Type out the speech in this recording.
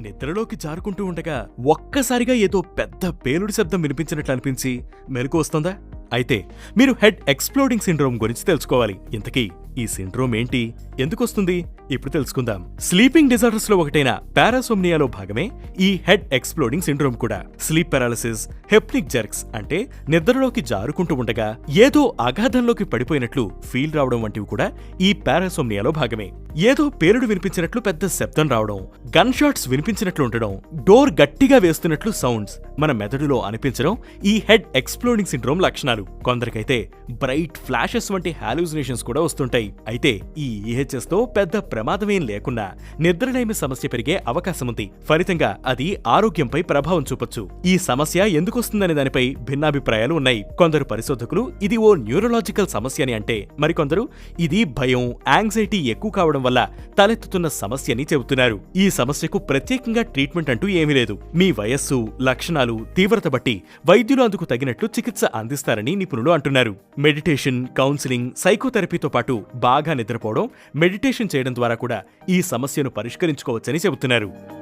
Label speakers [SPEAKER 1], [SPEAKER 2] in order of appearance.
[SPEAKER 1] నిద్రలోకి జారుకుంటూ ఉండగా ఒక్కసారిగా ఏదో పెద్ద పేలుడి శబ్దం వినిపించినట్లు అనిపించి మెలకు వస్తుందా? అయితే మీరు హెడ్ ఎక్స్ప్లోడింగ్ సిండ్రోమ్ గురించి తెలుసుకోవాలి. ఇంతకీ ఈ సిండ్రోమ్ ఏంటి? ఎందుకొస్తుంది ఇప్పుడు తెలుసుకుందాం. స్లీపింగ్ డిజార్డర్స్లో ఒకటైన పారాసోమ్నియాలో భాగమే ఈ హెడ్ ఎక్స్ప్లోడింగ్ సిండ్రోమ్ కూడా. స్లీప్ పారాలసిస్ హెప్నిక్ జర్క్స్ అంటే నిద్రలోకి జారుకుంటూ ఉండగా ఏదో అగాధంలోకి పడిపోయినట్లు ఫీల్ రావడం వంటివి కూడా ఈ పారాసోమ్నియాలో భాగమే. ఏదో పేలుడు వినిపించినట్లు పెద్ద శబ్దం రావడం గన్ షాట్స్ వినిపించినట్లు ఉండడం డోర్ గట్టిగా వేస్తున్నట్లు సౌండ్స్ మన మెదడులో అనిపించడం ఈ హెడ్ ఎక్స్ప్లోడింగ్ సిండ్రోమ్ లక్షణాలు. కొందరికైతే బ్రైట్ ఫ్లాషెస్ వంటి హాలూసినేషన్స్ కూడా వస్తుంటాయి. అయితే ఈ ఈహెచ్ఎస్తో పెద్ద ప్రమాదమేం లేకున్నా నిద్రలేమి సమస్య పెరిగే అవకాశం ఉంది ఫలితంగా అది ఆరోగ్యంపై ప్రభావం చూపొచ్చు. ఈ సమస్య ఎందుకొస్తుందనే దానిపై భిన్నాభిప్రాయాలు ఉన్నాయి. కొందరు పరిశోధకులు ఇది ఓ న్యూరలాజికల్ సమస్య అని అంటే మరికొందరు ఇది భయం యాంగ్జైటీ ఎక్కువ కావడం వల్ల తలెత్తుతున్న సమస్యని చెబుతున్నారు. ఈ సమస్యకు ప్రత్యేకంగా ట్రీట్మెంట్ అంటూ ఏమీ లేదు. మీ వయస్సు లక్షణాలు తీవ్రత బట్టి వైద్యులు అందుకు తగినట్లు చికిత్స అందిస్తారని నిపుణులు అంటున్నారు. మెడిటేషన్ కౌన్సిలింగ్ సైకోథెరపీతో పాటు బాగా నిద్రపోవడం మెడిటేషన్ చేయడం ద్వారా కూడా ఈ సమస్యను పరిష్కరించుకోవచ్చని చెబుతున్నారు.